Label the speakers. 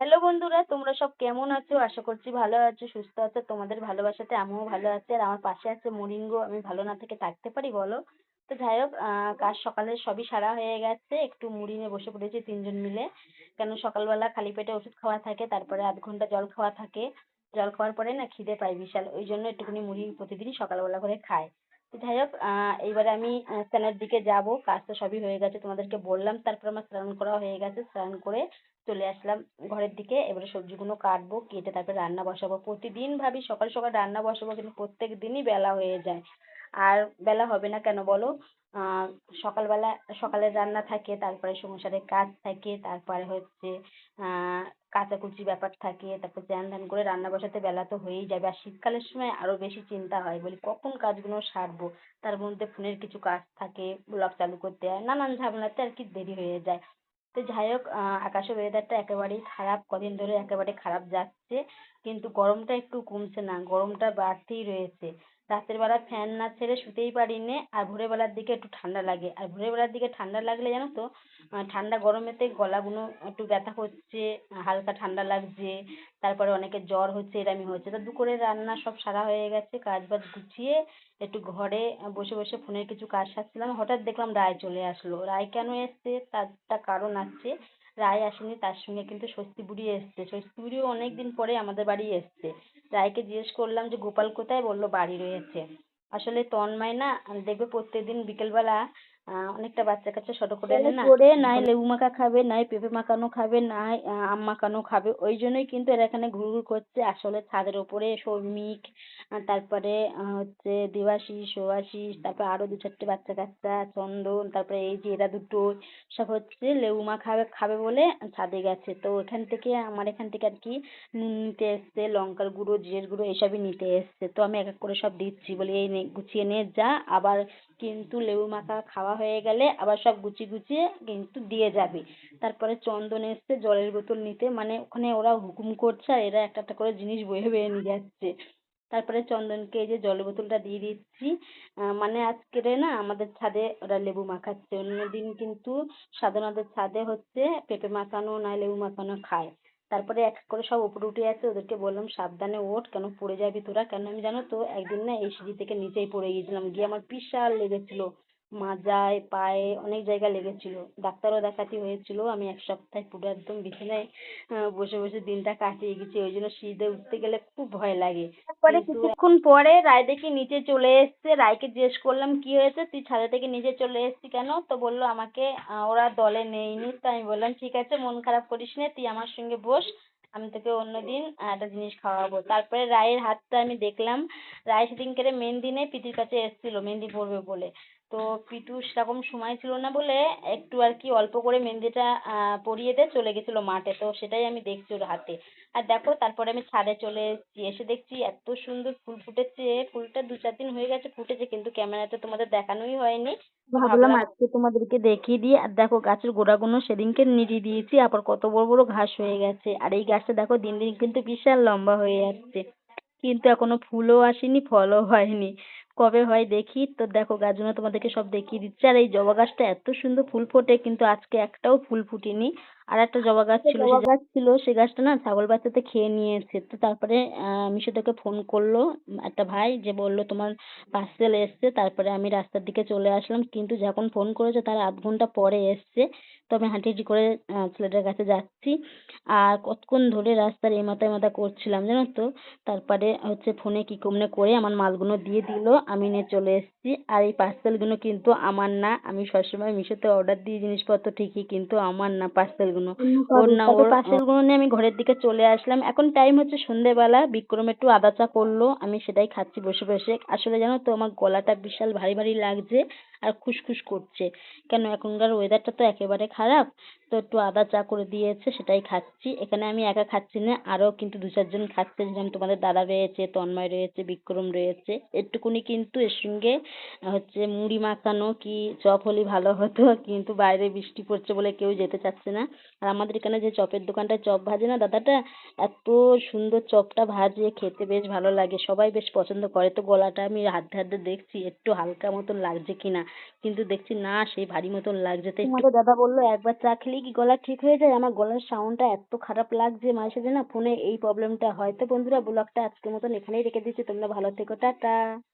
Speaker 1: Hello বন্ধুরা, তোমরা সব কেমন আছো? আশা করছি ভালো আছো, সুস্থ আছো। তোমাদের ভালোবাসাতে আমিও ভালো আছি। আর আমার পাশে আছে মরিঙ্গো। আমি ভালো না থেকে থাকতে পারি, বলো? তো যাই হোক কাজ সকালে সবই সারা হয়ে গেছে। একটু মুড়ি নিয়ে বসে পড়েছি তিনজন মিলে। কেন সকালবেলা খালি পেটে ওষুধ খাওয়া থাকে, তারপরে আধ ঘণ্টা জল খাওয়া থাকে। জল খাওয়ার পরে না খিদে পায় বিশাল। ওই জন্য একটুখানি মুড়ি প্রতিদিনই সকালবেলা করে খাই যাই হোক এইবারে আমি স্নানের দিকে যাব। কাজ তো সবই হয়ে গেছে তোমাদেরকে বললাম। তারপর আমার স্নান করা হয়ে গেছে। স্নান করে চলে আসলাম ঘরের দিকে। এবারে সবজিগুলো কাটবো, কেটে তারপরে রান্না বসাবো। প্রতিদিন ভাবি সকাল সকাল রান্না বসাবো, কিন্তু প্রত্যেক দিনই বেলা হয়ে যায়। আর বেলা হবে না কেন বলো? সকালবেলা, সকালের রান্না থাকে, তারপরে সংসারের কাজ থাকে, তারপরে হচ্ছে কাচাকুচি ব্যাপার থাকে, তারপর স্নান ধান করে রান্না বসাতে বেলা তো হয়েই যাবে। আর শীতকালের সময় আরও বেশি চিন্তা হয়, বলি কখন কাজগুলো সারবো? তার মধ্যে ফোনের কিছু কাজ থাকে, ব্লগ চালু করতে হয়, নানান ঝামেলাতে আর কি দেরি হয়ে যায়। তো যাই হোক, আহ, আকাশের ওয়েদারটা একেবারেই খারাপ, কদিন ধরে একেবারে খারাপ যাচ্ছে, কিন্তু গরমটা একটু কমছে না, গরমটা বাড়তেই রয়েছে। রাতের বেলা ফ্যান না ছেড়ে শুতেই পারি নে আর ভোরের বেলার দিকে একটু ঠান্ডা লাগে। আর ভোরের বেলার দিকে ঠান্ডা লাগলে জানো তো ঠান্ডা গরমেতে গলাগুলো একটু ব্যথা করছে হালকা ঠান্ডা লাগছে, তারপরে অনেকের জ্বর হচ্ছে, এরমই হচ্ছে। তো দুপুরের রান্না সব সারা হয়ে গেছে কাজ বাজ গুছিয়ে একটু ঘরে বসে বসে ফোনের কিছু কাজ সারছিলাম হঠাৎ দেখলাম রায় চলে আসলো। রায় কেন এসছে? তার একটা কারণ আছে। রায় আসেনি, তার সঙ্গে কিন্তু স্বস্তি বুড়ি এসছে। স্বস্তি বুড়িও অনেকদিন পরে আমাদের বাড়ি এসছে। রায়কে জিজ্ঞেস করলাম যে, গোপাল কোথায়? বলল বাড়ি রয়েছে। আসলে তন্ময় না, দেখবে প্রত্যেকদিন বিকেলবেলা অনেকটা বাচ্চা কাচ্চা ছোটো করে না? করে নাই লেবু মাখা খাবে নাই পেঁপে মাখানো খাবে নাই আম মাখানো খাবে। ওই জন্যই কিন্তু এরা এখানে ঘুরঘুর করছে। আসলে ছাদের ওপরে সৌমিক তারপরে হচ্ছে দেবাশিস সুভাশিস তারপরে আরও দু চারটে বাচ্চা কাচ্চা চন্দন তারপরে এই যে এরা দুটো সব হচ্ছে লেবু মাখা খাবে বলে ছাদে গেছে। তো এখান থেকে আমার এখান থেকে আর কি নুন নিতে এসছে লঙ্কার গুঁড়ো জিরের গুঁড়ো এসবই নিতে এসছে। তো আমি এক এক করে সব দিচ্ছি বলে এই নে গুছিয়ে নে যা। আবার কিন্তু লেবু মাখা খাওয়া হয়ে গেলে আবার সব গুছিয়ে গুছিয়ে কিন্তু দিয়ে যাবে। তারপরে চন্দন এসছে, জলের বোতল নিতে। মানে ওখানে ওরা হুকুম করছে আর এরা একটা একটা করে জিনিস বয়ে বয়ে নিয়ে যাচ্ছে। তারপরে চন্দনকে এই যে জলের বোতলটা দিয়ে দিচ্ছি। মানে আজকের না আমাদের ছাদে ওরা লেবু মাখাচ্ছে। অন্যদিন কিন্তু সাধনাদের ছাদে হচ্ছে পেঁপে মাখানো নয় লেবু মাখানো খায়। তারপরে এক করে সব উপরে উঠে যাচ্ছে ওদেরকে বললাম, সাবধানে ওঠ, কেন পড়ে যাবি তোরা? কেন আমি জানো তো, একদিন না এই সিঁড়ি থেকে নিচেই পড়ে গিয়েছিলাম। গিয়ে আমার বিশাল লেগেছিল। মাজায় পায়ে অনেক জায়গায় লেগেছিল। ডাক্তারও দেখাতে হয়েছিল। আমি এক সপ্তাহ পুরো একদম বিছানায় বসে বসে দিনটা কাটিয়ে গেছি। ওই জন্য সিঁড়িতে উঠতে গেলে খুব ভয় লাগে। তারপরে কিছুক্ষণ পরে রায় দেখি নিচে চলে এসছে। রায়কে জিজ্ঞেস করলাম কি হয়েছে? তুই ছাদে থেকে নিচে চলে এসছি কেন? তো বলল আমাকে ওরা দলে নেয়নি। তো আমি বললাম ঠিক আছে মন খারাপ করিস না তুই আমার সঙ্গে বস। আমি তোকে অন্যদিন একটা জিনিস খাওয়াবো। তারপরে রায়ের হাতটা আমি দেখলাম। রায় সেদিনকে মেহেন্দি নিয়ে পিঠের কাছে এসেছিল মেহেন্দি পরবে বলে। তো পিটু সেরকম সময় ছিল না বলে একটু আর কি অল্প করে মেহেন্দিটা পরিয়ে দিয়ে চলে গেছিল মাঠে। তো সেটাই আমি দেখছি ওর হাতে। আর দেখো তারপরে আমি ছাদে চলে এসেছি। এসে দেখছি এত সুন্দর ফুল ফুটেছে। ফুলটা দু চার দিন হয়ে গেছে ফুটেছে কিন্তু ক্যামেরাতে তোমাদের দেখানোই হয়নি। ভাবলাম আজকে তোমাদেরকে দেখিয়ে দিই। আর দেখো গাছের গোড়াগুলো সেদিনকে নিড়িয়ে দিয়েছি আবার কত বড় বড় ঘাস হয়ে গেছে। আর এই গাছটা দেখো দিন দিন কিন্তু বিশাল লম্বা হয়ে যাচ্ছে। কিন্তু এখনও ফুলও আসেনি ফলও হয়নি। কবে হয় দেখি। তো দেখো গাছগুলো তোমাদেরকে সব দেখিয়ে দিচ্ছি। আর এই জবা গাছটা এত সুন্দর ফুল ফোটে, কিন্তু আজকে একটাও ফুল ফুটেনি। আর একটা জবা গাছ ছিল জবা গাছ ছিল সে গাছটা না ছাগল বাচ্চাতে খেয়ে নিয়েছে। তো তারপরে মিশোদাকে ফোন করল একটা ভাই যে বলল তোমার পার্সেল এসছে। তারপরে আমি রাস্তার দিকে চলে আসলাম। কিন্তু যখন ফোন করেছে তার আধ ঘণ্টা পরে এসছে। তো আমি হাঁটি হাঁটি করে ছেলেটার কাছে যাচ্ছি। আর কতক্ষণ ধরে রাস্তার এই মাথা মাথা করছিলাম জানো তো? তারপরে হচ্ছে ফোনে কি কেমনে করে আমার মালগুলো দিয়ে দিল। আমি নিয়ে চলে এসেছি। আর এই পার্সেলগুলো কিন্তু আমার না। আমি সবসময় মিশোতে অর্ডার দিই জিনিসপত্র ঠিকই কিন্তু আমার না পার্সেলগুলো ওর না ওর পার্সেলগুলো নিয়ে আমি ঘরের দিকে চলে আসলাম। এখন টাইম হচ্ছে সন্ধেবেলা বিক্রম একটু আদা চা করল আমি সেটাই খাচ্ছি বসে বসে। আসলে জানো তো আমার গলাটা বিশাল ভারী ভারী লাগছে আর খুসখুস করছে। কেন এখনকার ওয়েদারটা তো একেবারে খারাপ তো একটু আদা চা করে দিয়েছে সেটাই খাচ্ছি। এখানে আমি একা খাচ্ছি না আরও কিন্তু দু চারজন খাচ্ছে। যেরকম তোমাদের দাদা রয়েছে তন্ময় রয়েছে বিক্রম রয়েছে। একটুকুনি কিন্তু এর সঙ্গে হচ্ছে মুড়ি মাখানো কি চপ হলে ভালো হতো কিন্তু বাইরে বৃষ্টি পড়ছে বলে কেউ যেতে চাচ্ছে না। আর আমাদের এখানে যে চপের দোকানটায় চপ ভাজে না দাদাটা? এত সুন্দর চপটা ভাজে, খেতে বেশ ভালো লাগে, সবাই বেশ পছন্দ করে। তো গলাটা আমি হাতে হাতে দেখছি, একটু হালকা মতন লাগছে কিনা? কিন্তু দেখছি না, সেই ভারী মতন লাগছে। তো একটু দাদা বলল, একবার চা খেলেই কি গলা ঠিক হয়ে যায়? আমার গলার সাউন্ডটা এত খারাপ লাগছে মাঝে সাঝে না, ফোনে এই প্রবলেমটা হয়। তো বন্ধুরা ব্লগটা আজকের মতন এখানেই রেখে দিচ্ছি। তোমরা ভালো থেকো, টাটা।